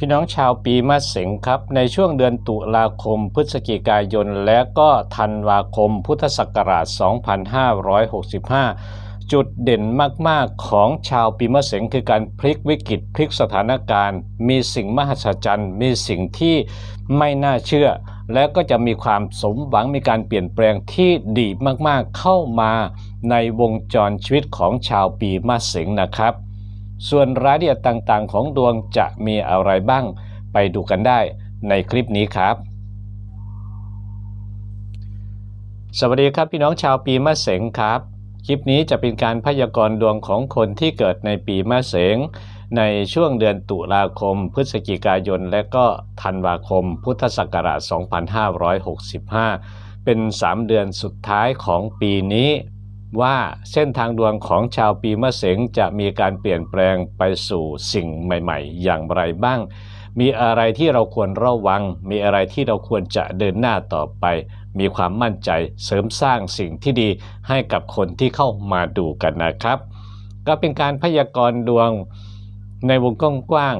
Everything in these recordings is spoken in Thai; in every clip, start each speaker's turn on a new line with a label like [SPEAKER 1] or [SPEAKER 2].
[SPEAKER 1] พี่น้องชาวปีมะเสงครับ ในช่วงเดือนตุลาคม พฤศจิกายน และก็ธันวาคม พุทธศักราช 2565 จุดเด่นมาก ๆ ของชาวปีมะเสงคือการพลิกวิกฤตพลิกสถานการณ์ มีสิ่งมหัศจรรย์ มีสิ่งที่ไม่น่าเชื่อ และก็จะมีความสมหวังมีการเปลี่ยนแปลงที่ดีมาก ๆ เข้ามาในวงจรชีวิตของชาวปีมะเสงนะครับ ส่วนรายละเอียดต่างๆ ของดวงจะมีอะไรบ้าง ไปดูกันได้ในคลิปนี้ครับ สวัสดีครับพี่น้องชาวปีมะเสงครับ คลิปนี้จะเป็นการพยากรณ์ดวงของคนที่เกิดในปีมะเสงในช่วงเดือนตุลาคม พฤศจิกายน และก็ธันวาคม พุทธศักราช 2565 เป็น 3 เดือนสุดท้ายของปีนี้ ว่าเส้นทางดวงของชาวปีมะเสงจะมีการเปลี่ยนแปลงไปสู่สิ่งใหม่ ๆ อย่างไรบ้าง มีอะไรที่เราควรระวัง มีอะไรที่เราควรจะเดินหน้าต่อไป มีความมั่นใจเสริมสร้างสิ่งที่ดีให้กับคนที่เข้ามาดูกันนะครับ ก็เป็นการพยากรณ์ดวงในวงกว้าง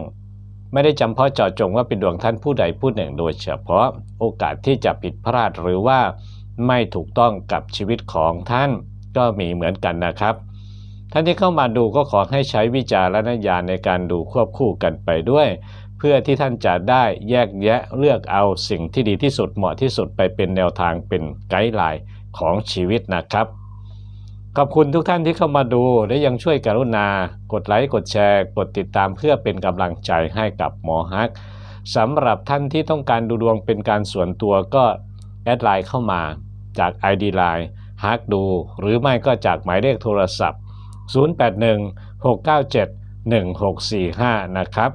[SPEAKER 1] ไม่ได้จำเพาะเจาะจงว่าเป็นดวงท่านผู้ใดผู้หนึ่งโดยเฉพาะโอกาสที่จะผิดพลาดหรือว่าไม่ถูกต้องกับชีวิตของท่าน ก็มีเหมือนกันนะครับ ท่านที่เข้ามาดูก็ขอให้ใช้วิจารณญาณในการดูควบคู่กันไปด้วย เพื่อที่ท่านจะได้แยกแยะเลือกเอาสิ่งที่ดีที่สุดเหมาะที่สุดไปเป็นแนวทางเป็นไกด์ไลน์ของชีวิตนะครับขอบคุณทุกท่านที่เข้ามาดูและยังช่วยกรุณา กดไลค์ กดแชร์ กดติดตามเพื่อเป็นกำลังใจให้กับหมอฮักสำหรับท่านที่ต้องการดูดวงเป็นการส่วนตัวก็ แอดไลน์เข้ามาจาก ID Line ฮักดู หรือไม่ก็จากหมายเลขโทรศัพท์ 0816971645 นะครับ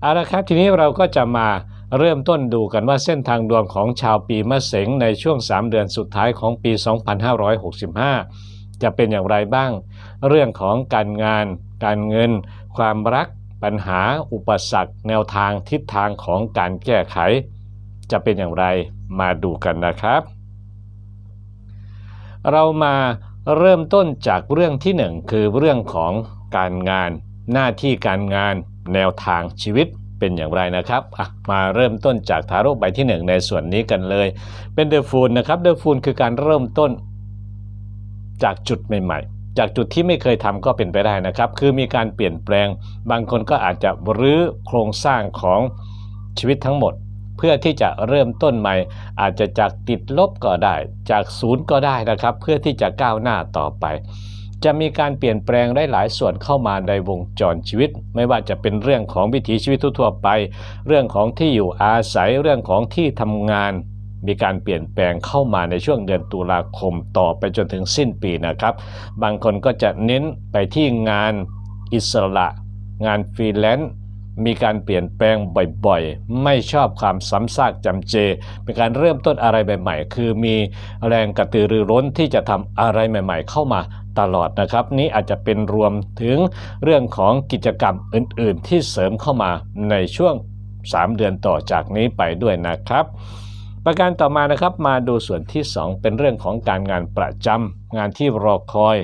[SPEAKER 1] เอาละครับทีนี้เราก็จะมาเริ่มต้นดูกันว่าเส้นทางดวงของชาวปีมะเสงในช่วง 3 เดือนสุดท้ายของปี 2565 จะเป็นอย่างไรบ้าง เรื่องของการงาน การเงิน ความรัก ปัญหา อุปสรรค แนวทางทิศทางของการแก้ไข จะเป็นอย่างไรมาดูกันนะครับ เรามาเริ่มต้นจากเรื่องที่หนึ่งคือเรื่องของการงานหน้าที่การงานแนวทางชีวิตเป็นอย่างไรนะครับมาเริ่มต้นจากทาโร่ใบที่หนึ่งในส่วนนี้กันเลย เป็นเดอะฟูลนะครับเดอะฟูลคือการเริ่มต้นจากจุดใหม่ ๆจากจุดที่ไม่เคยทำก็เป็นไปได้นะครับ คือมีการเปลี่ยนแปลง บางคนก็อาจจะรื้อโครงสร้างของชีวิตทั้งหมด เพื่อที่จะเริ่มต้นใหม่ อาจจะจากติดลบก็ได้ จากศูนย์ก็ได้นะครับ เพื่อที่จะก้าวหน้าต่อไป จะมีการเปลี่ยนแปลงได้หลายส่วนเข้ามาในวงจรชีวิต ไม่ว่าจะเป็นเรื่องของวิถีชีวิตทั่วไป เรื่องของที่อยู่อาศัยเรื่องของที่ทำงานมีการเปลี่ยนแปลงเข้ามาในช่วงเดือนตุลาคมต่อไปจนถึงสิ้นปีนะครับ บางคนก็จะเน้นไปที่งานอิสระ งานฟรีแลนซ์ มีการเปลี่ยนแปลงบ่อยๆ ไม่ชอบความซ้ำซากจำเจ เป็นการเริ่มต้นอะไรใหม่ๆ คือมีแรงกระตือรือร้นที่จะทำอะไรใหม่ๆ เข้ามาตลอดนะครับ นี้อาจจะเป็นรวมถึงเรื่องของกิจกรรมอื่นๆ ที่เสริมเข้ามาในช่วง 3 เดือนต่อจากนี้ไปด้วยนะครับประการต่อมานะครับมาดูส่วนที่ 2 เป็นเรื่องของการงานประจำงานที่รอคอย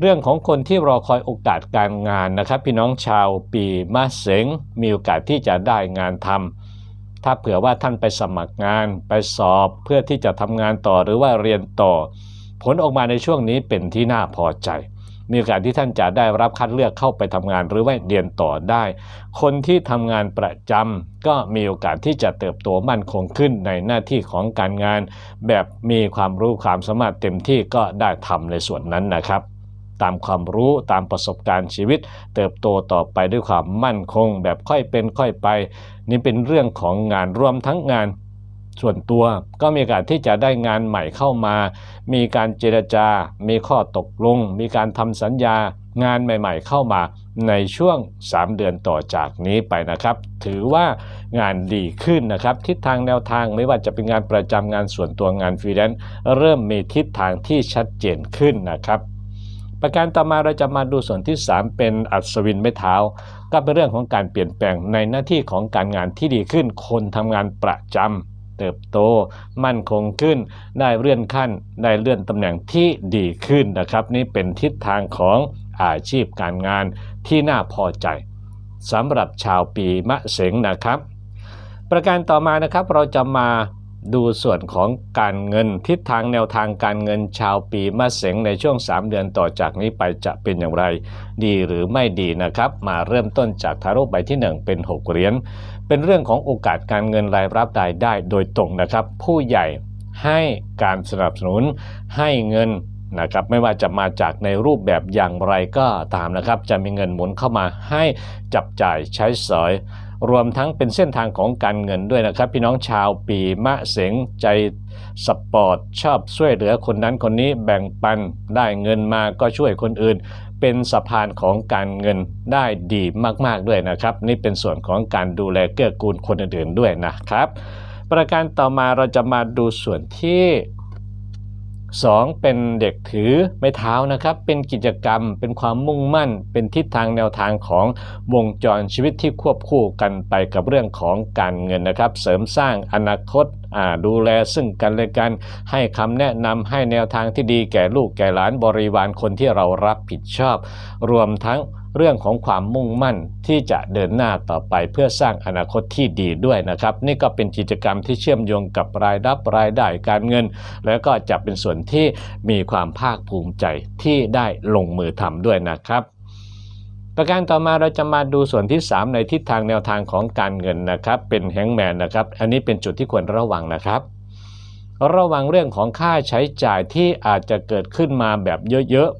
[SPEAKER 1] เรื่องของคนที่รอคอยโอกาสการงานนะครับ พี่น้องชาวปีมะเสงมีโอกาสที่จะได้งานทำถ้าเผื่อว่าท่านไปสมัครงานไปสอบเพื่อที่จะทำงานต่อหรือว่าเรียนต่อ ผลออกมาในช่วงนี้เป็นที่น่าพอใจ มีโอกาสที่ท่านจะได้รับคัดเลือกเข้าไปทำงานหรือว่าเรียนต่อได้ คนที่ทำงานประจำก็มีโอกาสที่จะเติบโตมั่นคงขึ้นในหน้าที่ของการงาน แบบมีความรู้ความสามารถเต็มที่ก็ได้ทำในส่วนนั้นนะครับ ตามความรู้ตามประสบการณ์ชีวิต เติบโตต่อไปด้วยความมั่นคง แบบค่อยเป็นค่อยไป นี่เป็นเรื่องของงานรวมทั้งงานส่วนตัวก็มีโอกาสที่จะได้งานใหม่เข้ามา มีการเจรจา มีข้อตกลง มีการทำสัญญางานใหม่ๆ เข้ามาในช่วง 3 เดือนต่อจากนี้ไปนะครับ ถือว่างานดีขึ้นนะครับทิศทางแนวทางไม่ว่าจะเป็นงานประจำงานส่วนตัวงานฟรีแลนซ์เริ่มมีทิศทางที่ชัดเจนขึ้นนะครับ ประการต่อมาเราจะมาดูส่วนที่ 3 เป็นอัศวินไม้เท้า ก็เป็นเรื่องของการเปลี่ยนแปลงในหน้าที่ของการงานที่ดีขึ้น คนทำงานประจำเติบโต มั่นคงขึ้น ได้เลื่อนขั้น ได้เลื่อนตำแหน่งที่ดีขึ้นนะครับ นี่เป็นทิศทางของอาชีพการงานที่น่าพอใจสำหรับชาวปีมะเสงนะครับ ประการต่อมานะครับเราจะมา ดูส่วนของการเงินทิศทางแนวทางการเงินชาวปีมะเสงในช่วง 3 เดือนต่อจากนี้ไปจะเป็นอย่างไร ดีหรือไม่ดีนะครับ มาเริ่มต้นจากทาโร่ใบที่ 1 เป็น 6 เหรียญเป็นเรื่องของโอกาสการเงินรายรับรายได้โดยตรงนะครับ ผู้ใหญ่ให้การสนับสนุนให้เงินนะครับไม่ว่าจะมาจากในรูปแบบอย่างไรก็ตามนะครับ จะมีเงินหมุนเข้ามาให้จับจ่ายใช้สอย รวมทั้งเป็นเส้นทางของการเงินด้วยนะครับ พี่น้องชาวปีมะเสงใจสปอร์ตชอบช่วยเหลือคนนั้นคนนี้แบ่งปันได้เงินมาก็ช่วยคนอื่น เป็นสะพานของการเงินได้ดีมากๆด้วยนะครับ นี่เป็นส่วนของการดูแลเกื้อกูลคนอื่นๆด้วยนะครับ ประการต่อมาเราจะมาดูส่วนที่ 2. เป็นเด็กถือไม้เท้านะครับ เป็นกิจกรรม เป็นความมุ่งมั่น เป็นทิศทางแนวทางของวงจรชีวิตที่ควบคู่กันไปกับเรื่องของการเงินนะครับ เสริมสร้างอนาคตดูแลซึ่งกันและกัน ให้คำแนะนำให้แนวทางที่ดีแก่ลูกแก่หลานบริวารคนที่เรารับผิดชอบ รวมทั้ง เรื่องของความมุ่งมั่นที่จะเดินหน้าต่อไปเพื่อสร้างอนาคตที่ดีด้วยนะครับ นี่ก็เป็นกิจกรรมที่เชื่อมโยงกับรายรับรายได้การเงิน แล้วก็จะเป็นส่วนที่มีความภาคภูมิใจที่ได้ลงมือทำด้วยนะครับประการต่อมาเราจะมาดูส่วนที่ 3 ในทิศทางแนวทางของการเงินนะครับ เป็นแฮงแมนนะครับ อันนี้เป็นจุดที่ควรระวังนะครับ ระวังเรื่องของค่าใช้จ่ายที่อาจจะเกิดขึ้นมาแบบเยอะ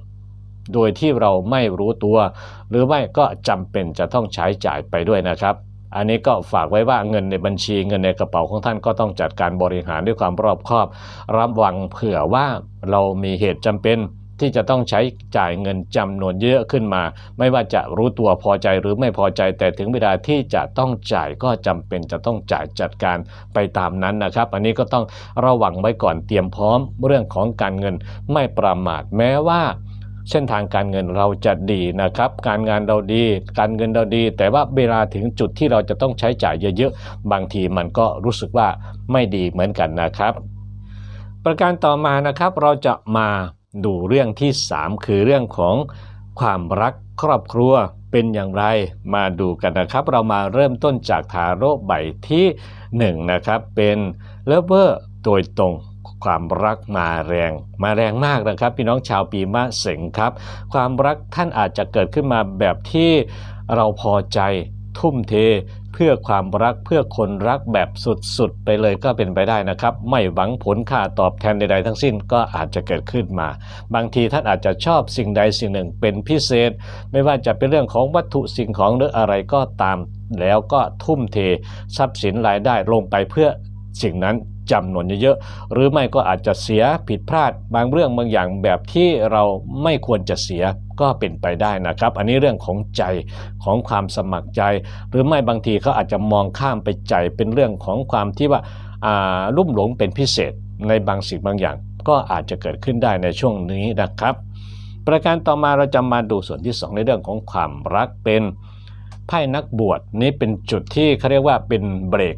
[SPEAKER 1] โดยที่เราไม่รู้ตัว หรือไม่ก็จำเป็นจะต้องใช้จ่ายไปด้วยนะครับอันนี้ก็ฝากไว้ว่าเงินในบัญชีเงินในกระเป๋าของท่านก็ต้องจัดการบริหารด้วยความรอบคอบ รับวังเผื่อว่าเรามีเหตุจำเป็นที่จะต้องใช้จ่ายเงินจำนวนเยอะขึ้นมา ไม่ว่าจะรู้ตัวพอใจหรือไม่พอใจแต่ถึงเวลาที่จะต้องจ่ายก็จำเป็นจะต้องจ่ายจัดการไปตามนั้นนะครับ อันนี้ก็ต้องระวังไว้ก่อนเตรียมพร้อมเรื่องของการเงินไม่ประมาทแม้ว่า เส้นทางการเงินเราจะดีนะครับ การงานเราดี การเงินเราดี แต่ว่าเวลาถึงจุดที่เราจะต้องใช้จ่ายเยอะๆ บางทีมันก็รู้สึกว่าไม่ดีเหมือนกันนะครับ ประการต่อมานะครับเราจะมาดูเรื่องที่ 3 คือเรื่องของความรักครอบครัวเป็นอย่างไรมาดูกันนะครับ เรามาเริ่มต้นจากทาโร่ใบที่ 1 นะครับ เป็นเลเวอร์โดยตรง ความรักมาแรง มาแรงมากนะครับ พี่น้องชาวปีมะเสงครับ ความรักท่านอาจจะเกิดขึ้นมาแบบที่เราพอใจทุ่มเทเพื่อความรักเพื่อคนรักแบบสุดๆ ไปเลยก็เป็นไปได้นะครับ ไม่หวังผลค่าตอบแทนใดๆทั้งสิ้นก็อาจจะเกิดขึ้นมา บางทีท่านอาจจะชอบสิ่งใดสิ่งหนึ่งเป็นพิเศษ ไม่ว่าจะเป็นเรื่องของวัตถุสิ่งของหรืออะไรก็ตาม แล้วก็ทุ่มเททรัพย์สินรายได้ลงไปเพื่อสิ่งนั้น จำนวนเยอะๆ หรือไม่ก็อาจจะเสียผิดพลาดบางเรื่องบางอย่างแบบที่เราไม่ควรจะเสียก็เป็นไปได้นะครับ อันนี้เรื่องของใจของความสมัครใจ หรือไม่บางทีเขาอาจจะมองข้ามไปใจเป็นเรื่องของความที่ว่าลุ่มหลงเป็นพิเศษในบางสิ่งบางอย่าง ก็อาจจะเกิดขึ้นได้ในช่วงนี้นะครับ ประการต่อมาเราจะมาดูส่วนที่ 2 ในเรื่องของความรักเป็นไพ่นักบวชนี้เป็นจุดที่เขาเรียกว่าเป็นเบรก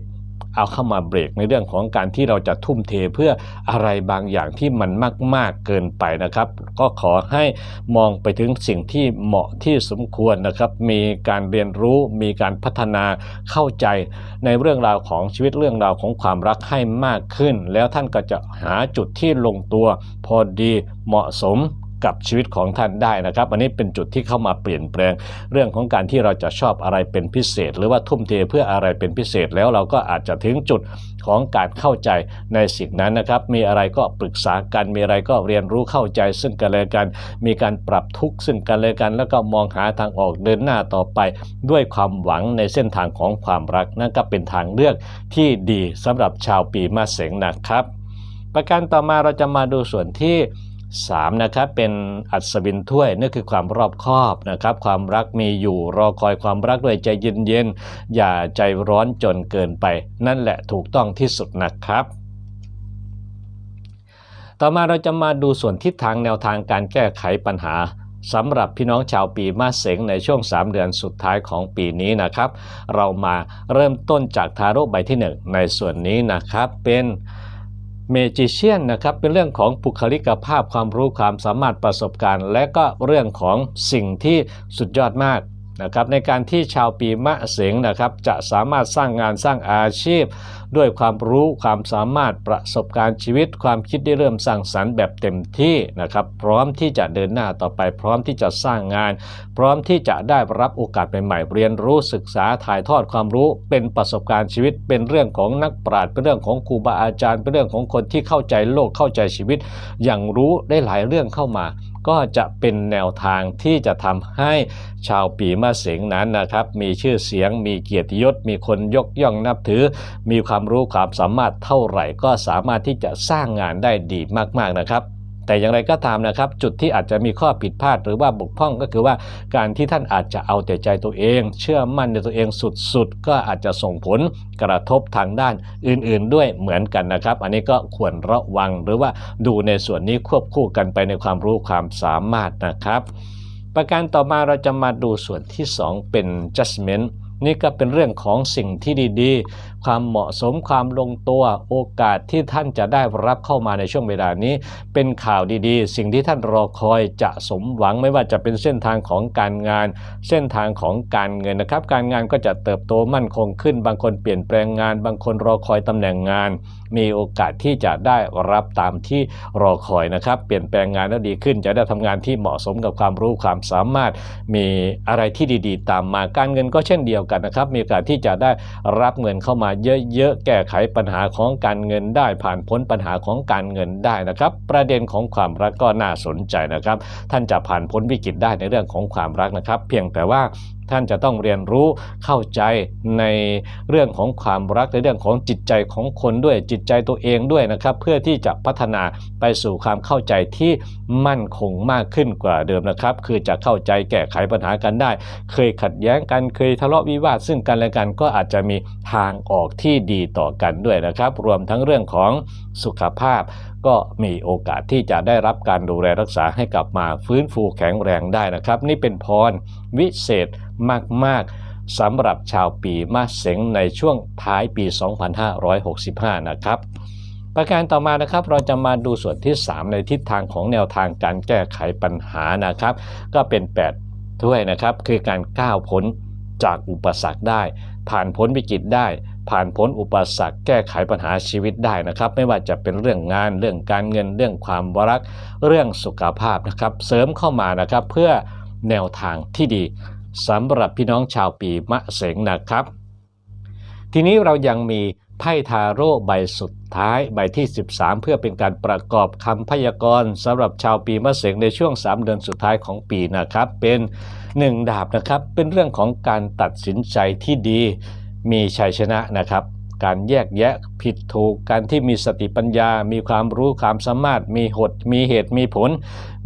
[SPEAKER 1] เอาเข้ามาเบรกในเรื่องของการที่เราจะทุ่มเทเพื่ออะไรบางอย่างที่มันมาก ๆเกินไปนะครับ ก็ขอให้มองไปถึงสิ่งที่เหมาะที่สมควรนะครับ มีการเรียนรู้มีการพัฒนาเข้าใจในเรื่องราวของชีวิตเรื่องราวของความรักให้มากขึ้น แล้วท่านก็จะหาจุดที่ลงตัว พอดีเหมาะสม กับชีวิตของท่านได้นะครับอันนี้เป็นจุดที่เข้ามาเปลี่ยนแปลง เรื่องของการที่เราจะชอบอะไรเป็นพิเศษ หรือว่าทุ่มเทเพื่ออะไรเป็นพิเศษแล้วเราก็อาจจะถึงจุดของการเข้าใจในสิ่งนั้นนะครับ มีอะไรก็ปรึกษากันมีอะไรก็เรียนรู้เข้าใจซึ่งกันและกัน มีการปรับทุกข์ซึ่งกันและกัน แล้วก็มองหาทางออกเดินหน้าต่อไป ด้วยความหวังในเส้นทางของความรักนั่นก็เป็นทางเลือกที่ดีสำหรับชาวปีมะเสงนะครับ ประการต่อมาเราจะมาดูส่วนที่ 3นะครับเป็นอัศวินถ้วยนี่นคือความรอบคอบนะครับ ความรักมีอยู่รอคอยความรักด้วยใจเย็นๆอย่าใจร้อนจนเกินไป นั่นแหละถูกต้องที่สุดนะครับ ต่อมาเราจะมาดูส่วนทิศทางแนวทางการแก้ไขปัญหาสำหรับพี่น้องชาวปีมาเสงในช่วง 3 เดือนสุดท้ายของปีนี้นะครับ เรามาเริ่มต้นจากทาโร่ใบที่ 1 ในส่วนนี้นะครับเป็น เมจิเชียนนะครับเป็นเรื่องของบุคลิกภาพความรู้ความสามารถประสบการณ์ และก็เรื่องของสิ่งที่สุดยอดมาก นะครับในการที่ชาวปีมะเสงนะครับจะสามารถสร้างงานสร้างอาชีพ ด้วยความรู้ความสามารถประสบการณ์ชีวิต ความคิดได้เริ่มสร้างสรรค์แบบเต็มที่นะครับพร้อมที่จะเดินหน้าต่อไป พร้อมที่จะสร้างงาน พร้อมที่จะได้รับโอกาสใหม่ๆเรียนรู้ศึกษาถ่ายทอดความรู้ เป็นประสบการณ์ชีวิต เป็นเรื่องของนักปราชญ์เป็นเรื่องของครูบาอาจารย์ เป็นเรื่องของคนที่เข้าใจโลกเข้าใจชีวิต อย่างรู้ได้หลายเรื่องเข้ามา ก็จะเป็นแนวทางที่จะทำให้ชาวปีมะเสงนั้นนะครับ มีชื่อเสียง มีเกียรติยศ มีคนยกย่องนับถือ มีความรู้ความสามารถเท่าไหร่ก็สามารถที่จะสร้างงานได้ดีมากๆนะครับ แต่อย่างไรก็ตามนะครับ จุดที่อาจจะมีข้อผิดพลาดหรือว่าบกพร่องก็คือว่าการที่ท่านอาจจะเอาแต่ใจตัวเอง เชื่อมั่นในตัวเองสุดๆ ก็อาจจะส่งผลกระทบทางด้านอื่นๆด้วยเหมือนกันนะครับ อันนี้ก็ควรระวังหรือว่าดูในส่วนนี้ควบคู่กันไปในความรู้ความสามารถนะครับ ประการต่อมาเราจะมาดูส่วนที่ 2 เป็น judgment นี่ก็เป็นเรื่องของสิ่งที่ดีๆ ความเหมาะสมความลงตัวโอกาสที่ท่านจะได้รับเข้ามาในช่วงเวลานี้ เป็นข่าวดีๆ สิ่งที่ท่านรอคอยจะสมหวังไม่ว่าจะเป็นเส้นทางของการงาน เส้นทางของการเงินนะครับ การงานก็จะเติบโตมั่นคงขึ้น บางคนเปลี่ยนแปลงงาน บางคนรอคอยตำแหน่งงาน มีโอกาสที่จะได้รับตามที่รอคอยนะครับ เปลี่ยนแปลงงานแล้วดีขึ้น จะได้ทำงานที่เหมาะสมกับความรู้ความสามารถ มีอะไรที่ดี ๆ ตามมาการเงินก็เช่นเดียวกันนะครับมีโอกาสที่จะได้รับเงินเข้ามาเยอะๆแก้ไขปัญหาของการเงินได้ผ่านพ้นปัญหาของการเงินได้นะครับ ประเด็นของความรักก็น่าสนใจนะครับ ท่านจะผ่านพ้นวิกฤตได้ในเรื่องของความรักนะครับ เพียงแต่ว่า ท่านจะต้องเรียนรู้เข้าใจในเรื่องของความรักในเรื่องของจิตใจของคนด้วยจิตใจตัวเองด้วยนะครับ เพื่อที่จะพัฒนาไปสู่ความเข้าใจที่มั่นคงมากขึ้นกว่าเดิมนะครับ คือจะเข้าใจแก้ไขปัญหากันได้ เคยขัดแย้งกันเคยทะเลาะวิวาทซึ่งกันและกันก็อาจจะมีทางออกที่ดีต่อกันด้วยนะครับ รวมทั้งเรื่องของ สุขภาพ ก็มีโอกาสที่จะได้รับการดูแลรักษาให้กลับมาฟื้นฟูแข็งแรงได้นะครับ นี่เป็นพรวิเศษมาก ๆสำหรับชาวปีมะเสงในช่วงท้ายปี 2565 นะครับ ประการต่อมานะครับเราจะมาดูส่วนที่ 3 ในทิศทางของแนวทางการแก้ไขปัญหานะครับ ก็เป็น 8 ถ้วยนะครับ คือการก้าวพ้นจากอุปสรรคได้ ผ่านพ้นวิกฤตได้ ผ่านพ้นอุปสรรคแก้ไขปัญหาชีวิตได้นะครับ ไม่ว่าจะเป็นเรื่องงานเรื่องการเงินเรื่องความรัก เรื่องสุขภาพนะครับ เสริมเข้ามานะครับเพื่อแนวทางที่ดีสำหรับพี่น้องชาวปีมะเสงนะครับ ทีนี้เรายังมีไพ่ทาโร่ใบสุดท้ายใบที่ 13 เพื่อเป็นการประกอบคำพยากรณ์สำหรับชาวปีมะเสงในช่วง 3 เดือนสุดท้ายของปีนะครับ เป็น 1 ดาบนะครับเป็นเรื่องของการตัดสินใจที่ดี มีชัยชนะนะครับ การแยกแยะผิดถูกการที่มีสติปัญญา มีความรู้ความสามารถ มีหดมีเหตุมีผล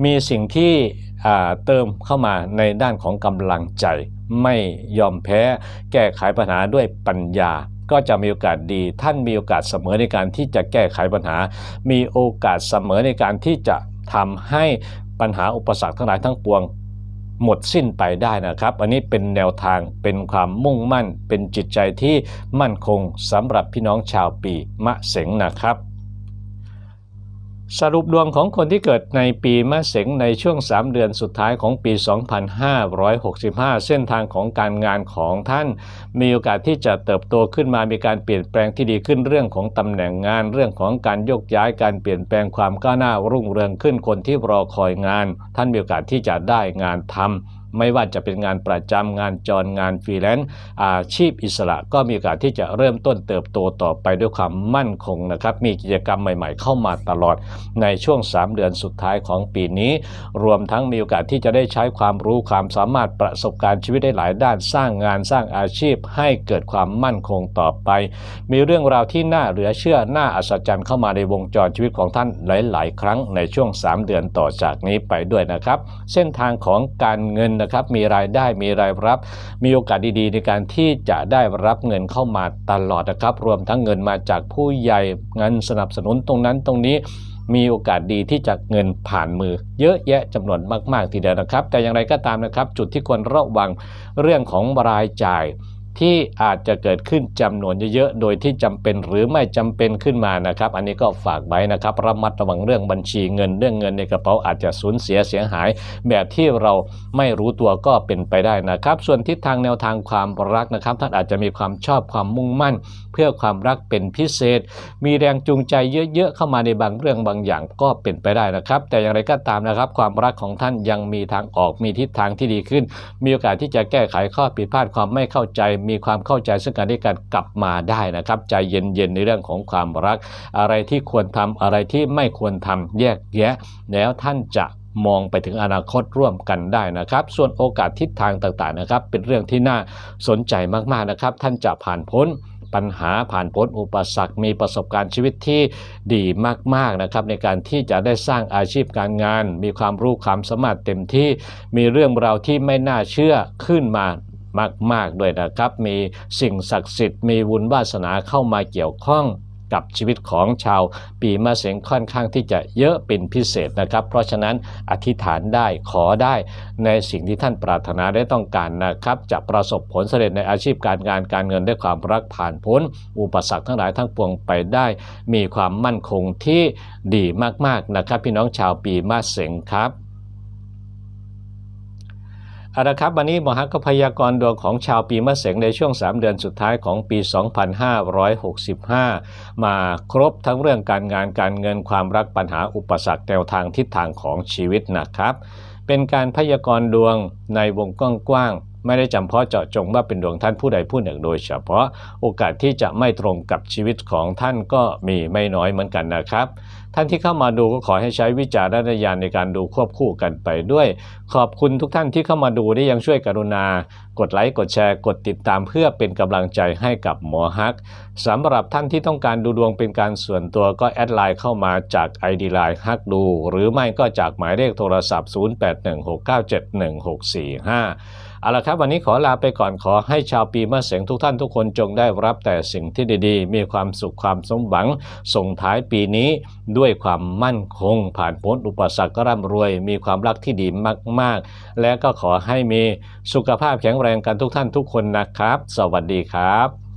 [SPEAKER 1] มีสิ่งที่เติมเข้ามาในด้านของกำลังใจ ไม่ยอมแพ้แก้ไขปัญหาด้วยปัญญาก็จะมีโอกาสดี ท่านมีโอกาสเสมอในการที่จะแก้ไขปัญหา มีโอกาสเสมอในการที่จะทำให้ปัญหาอุปสรรคทั้งหลายทั้งปวง หมดสิ้นไปได้นะครับ อันนี้เป็นแนวทางเป็นความมุ่งมั่น เป็นจิตใจที่มั่นคงสำหรับพี่น้องชาวปีมะเสงนะครับ สรุปดวงของคนที่เกิดในปีมะเสงในช่วง 3 เดือนสุดท้ายของปี 2565 เส้นทางของการงานของท่าน มีโอกาสที่จะเติบโตขึ้นมามีการเปลี่ยนแปลงที่ดีขึ้นเรื่องของตำแหน่งงาน เรื่องของการยกย้ายการเปลี่ยนแปลงความก้าวหน้ารุ่งเรืองขึ้นคนที่รอคอยงาน ท่านมีโอกาสที่จะได้งานทำ ไม่ว่าจะเป็นงานประจำงานจรงานฟรีแลนซ์อาชีพอิสระก็มีโอกาสที่จะเริ่มต้นเติบโตต่อไปด้วยความมั่นคงนะครับ มีกิจกรรมใหม่ๆ เข้ามาตลอดในช่วง 3 เดือนสุดท้ายของปีนี้ รวมทั้งมีโอกาสที่จะได้ใช้ความรู้ความสามารถประสบการณ์ชีวิตได้หลายด้านสร้างงานสร้างอาชีพให้เกิดความมั่นคงต่อไป มีเรื่องราวที่น่าเหลือเชื่อน่าอัศจรรย์เข้ามาในวงจรชีวิตของท่านหลาย ๆ ครั้งในช่วง 3 เดือนต่อจากนี้ไปด้วยนะครับ เส้นทางของการเงินนะครับมีรายได้มีรายรับ มีโอกาสดีๆ ในการที่จะได้รับเงินเข้ามาตลอดนะครับ รวมทั้งเงินมาจากผู้ใหญ่เงินสนับสนุนตรงนั้นตรงนี้มีโอกาสดีที่จะเงินผ่านมือ เยอะแยะจำนวนมาก ๆ ทีเดียวนะครับ แต่อย่างไรก็ตามนะครับ จุดที่ควรระวังเรื่องของรายจ่าย ที่อาจจะเกิดขึ้นจำนวนเยอะๆ โดยที่จำเป็นหรือไม่จำเป็นขึ้นมานะครับ อันนี้ก็ฝากไว้นะครับ ระมัดระวังเรื่องบัญชีเงิน เรื่องเงินในกระเป๋าอาจจะสูญเสียเสียหาย แบบที่เราไม่รู้ตัวก็เป็นไปได้นะครับ ส่วนทิศทางแนวทางความรักนะครับ ท่านอาจจะมีความชอบความมุ่งมั่น เพื่อความรักเป็นพิเศษ มีแรงจูงใจเยอะๆ เข้ามาในบางเรื่องบางอย่างก็เป็นไปได้นะครับ แต่อย่างไรก็ตามนะครับ ความรักของท่านยังมีทางออกมีทิศทางที่ดีขึ้น มีโอกาสที่จะแก้ไขข้อผิดพลาดความไม่เข้าใจมีความเข้าใจซึ่งกันและกันกลับมาได้นะครับ ใจเย็นๆในเรื่องของความรัก อะไรที่ควรทำอะไรที่ไม่ควรทำแยกแยะ แล้วท่านจะมองไปถึงอนาคตร่วมกันได้นะครับ ส่วนโอกาสทิศทางต่างๆนะครับ เป็นเรื่องที่น่าสนใจมากๆนะครับ ท่านจะผ่านพ้นปัญหาผ่านพ้นอุปสรรค มีประสบการณ์ชีวิตที่ดีมากๆนะครับในการที่จะได้สร้างอาชีพการงาน มีความรู้ความสามารถเต็มที่ มีเรื่องราวที่ไม่น่าเชื่อขึ้นมา มาก ๆ ด้วยนะครับ มีสิ่งศักดิ์สิทธิ์ มีบุญวาสนาเข้ามาเกี่ยวข้องกับชีวิตของชาวปีมะเสงค่อนข้างที่จะเยอะเป็นพิเศษนะครับ เพราะฉะนั้นอธิษฐานได้ขอได้ในสิ่งที่ท่านปรารถนาได้ต้องการนะครับ จะประสบผลสำเร็จในอาชีพการงานการเงินด้วยความรักผ่านพ้น อุปสรรคทั้งหลายทั้งปวงไปได้ มีความมั่นคงที่ดีมากๆนะครับ พี่น้องชาวปีมะเสงครับ เอาละครับวันนี้หมอฮักก็พยากรณ์ดวงของชาวปีมะเสงในช่วง 3 เดือนสุดท้ายของปี 2565 มาครบทั้งเรื่องการงานการเงินความรักปัญหาอุปสรรคแนวทางทิศทางของชีวิตนะครับ เป็นการพยากรณ์ดวงในวงกว้าง ไม่ได้จำเพาะเจาะจงว่าเป็นดวงท่านผู้ใดผู้หนึ่งโดยเฉพาะ โอกาสที่จะไม่ตรงกับชีวิตของท่านก็มีไม่น้อยเหมือนกันนะครับ ท่านที่เข้ามาดูก็ขอให้ใช้วิจารณญาณในการดูควบคู่กันไปด้วย ขอบคุณทุกท่านที่เข้ามาดูได้ยังช่วยกรุณา กดไลค์กดแชร์ กดติดตามเพื่อเป็นกำลังใจให้กับหมอฮักสำหรับท่านที่ต้องการดูดวงเป็นการส่วนตัวก็แอดไลน์เข้ามาจาก ID ไลน์ฮักดู หรือไม่ก็จากหมายเลขโทรศัพท์ 0816971645 เอาละครับ วันนี้ขอลาไปก่อนขอให้ชาวปีมะเสงทุกท่านทุกคนจงได้รับแต่สิ่งที่ดีๆ มีความสุขความสมหวัง ส่งท้ายปีนี้ด้วยความมั่นคง ผ่านพ้นอุปสรรคก็ร่ำรวย มีความรักที่ดีมากๆ และก็ขอให้มีสุขภาพแข็งแรงกันทุกท่านทุกคนนะครับ สวัสดีครับ